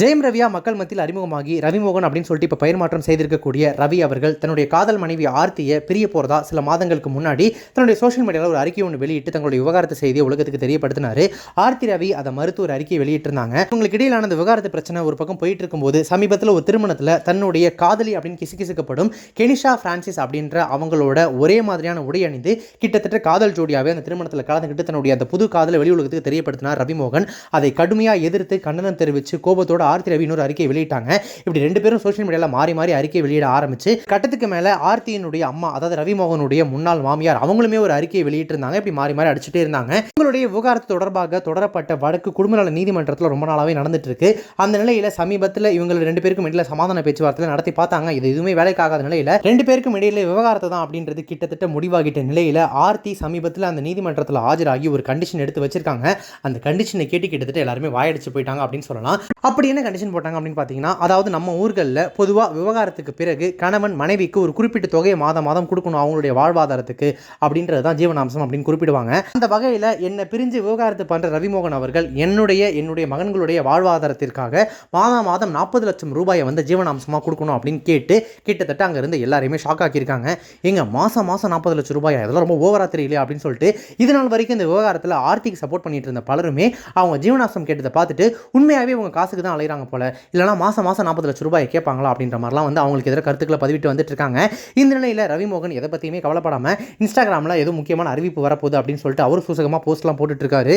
ஜெயம் ரவியா மக்கள் மத்தியில் அறிமுகமாகி ரவிமோகன் அப்படின்னு சொல்லிட்டு இப்போ பயிர் மாற்றம் செய்திருக்கக்கூடிய ரவி அவர்கள் தன்னுடைய காதல் மனைவி ஆர்த்தியை பிரிய போகிறதா சில மாதங்களுக்கு முன்னாடி தன்னுடைய சோஷியல் மீடியாவில் ஒரு அறிக்கை ஒன்று வெளியிட்டு தங்களுடைய விவகாரத்தை செய்தியை உலகத்துக்கு தெரியப்படுத்தினாரு. ஆர்த்தி ரவி அதை மறுத்து ஒரு அறிக்கையை வெளியிட்டிருந்தாங்க. உங்களுக்கு இடையிலான அந்த விவகாரத்து பிரச்சனை ஒரு பக்கம் போயிட்டு இருக்கும்போது சமீபத்தில் ஒரு திருமணத்தில் தன்னுடைய காதலி அப்படின்னு கிசுகிசுக்கப்படும் கெனிஷா பிரான்சிஸ் அப்படின்ற அவங்களோட ஒரே மாதிரியான உடை அணிந்து கிட்டத்தட்ட காதல் ஜோடியாகவே அந்த திருமணத்தில் கலந்துக்கிட்டு தன்னுடைய அந்த புது காதலை வெளி உலகத்துக்கு தெரியப்படுத்தினார் ரவிமோகன். அதை கடுமையாக எதிர்த்து கண்டனம் தெரிவித்து கோபத்தோட ஆர்த்தி ரவி இன்னொரு அறிக்கை வெளியிட்டாங்க. இப்படி ரெண்டு பேரும் சோஷியல் மீடியாவில் மாறி மாறி அறிக்கை வெளியிட ஆரம்பிச்சு கட்டத்துக்கு மேலே ஆர்த்தியினுடைய அம்மா அதாவது ரவிமோகனுடைய முன்னாள் மாமியார் அவங்களுமே ஒரு அறிக்கையை வெளியிட்டிருந்தாங்க. இப்படி மாறி மாறி அடிச்சுட்டே இருந்தாங்க. உங்களுடைய விவகாரத்து தொடர்பாக தொடரப்பட்ட வழக்கு குடும்ப நல நீதிமன்றத்தில் ரொம்ப நாளாகவே நடந்துட்டு இருக்கு அந்த நிலையில சமீபத்தில் இவங்க ரெண்டு பேருக்கும் இடையில சமாதான பேச்சுவார்த்தை நடத்தி பார்த்தாங்க. இது எதுவுமே வேலைக்காகாத நிலையில் ரெண்டு பேருக்கும் இடையில விவகாரத்தை தான் அப்படின்றது கிட்டத்தட்ட முடிவாகிட்ட நிலையில் ஆர்த்தி சமீபத்தில் அந்த நீதிமன்றத்தில் ஆஜராகி ஒரு கண்டிஷன் எடுத்து வச்சிருக்காங்க. அந்த கண்டிஷனை கேட்டு கிட்டத்தட்ட எல்லாருமே வாயடிச்சு போயிட்டாங்க அப்படின்னு சொல்லலாம். அப்படி என்ன கண்டிஷன் போட்டாங்க அப்படின்னு பார்த்தீங்கன்னா அதாவது நம்ம ஊர்களில் பொதுவாக விவகாரத்துக்கு பிறகு கணவன் மனைவிக்கு ஒரு குறிப்பிட்ட தொகையை மாதம் மாதம் கொடுக்கணும் அவங்களுடைய வாழ்வாதாரத்துக்கு அப்படின்றது தான் ஜீவனாம்சம் அப்படின்னு குறிப்பிடுவாங்க. அந்த வகையில் என்னை பிரிஞ்சு விவகாரத்து பண்ணுற ரவிமோகன் அவர்கள் என்னுடைய என்னுடைய மகன்களுடைய வாழ்வாதாரத்திற்காக மாதம் மாதம் நாற்பது லட்சம் ரூபாயை வந்து ஜீவனாம்சமாக கொடுக்கணும் அப்படின்னு கேட்டு கிட்டத்தட்ட அங்கே இருந்து எல்லாரையுமே ஷாக் ஆக்கியிருக்காங்க. எங்க மாதம் மாதம் நாற்பது லட்சம் ரூபாய்? இதெல்லாம் ரொம்ப ஓவரா தெரியலையா? அப்படின்னு சொல்லிட்டு இது நாள் வரைக்கும் இந்த விவகாரத்தில் ஆர்த்திக்கு சப்போர்ட் பண்ணிட்டு இருந்த பலருமே அவங்க ஜீவனாம்சம் கேட்டதை பார்த்துட்டு உண்மையாகவே உங்கள் காசுக்கு தான் அலைகிறாங்க போல. இல்லைனா மாதம் மாதம் நாற்பது லட்சம் ரூபாய் கேட்பாங்களா அப்படின்ற மாதிரிலாம் வந்து அவங்களுக்கு எதிராக கருத்துக்களை பதிவிட்டு வந்துட்டு இருக்காங்க. இந்த நிலையில் ரவிமோகன் எதை பற்றியுமே கவலைப்படாமல் இன்ஸ்டாகிராமில் ஏதோ முக்கியமான அறிவிப்பு வரப்போகுது அப்படின்னு சொல்லிட்டு அவர் சூசகமாக போஸ்ட்லாம் போட்டுட்டு இருக்காரு.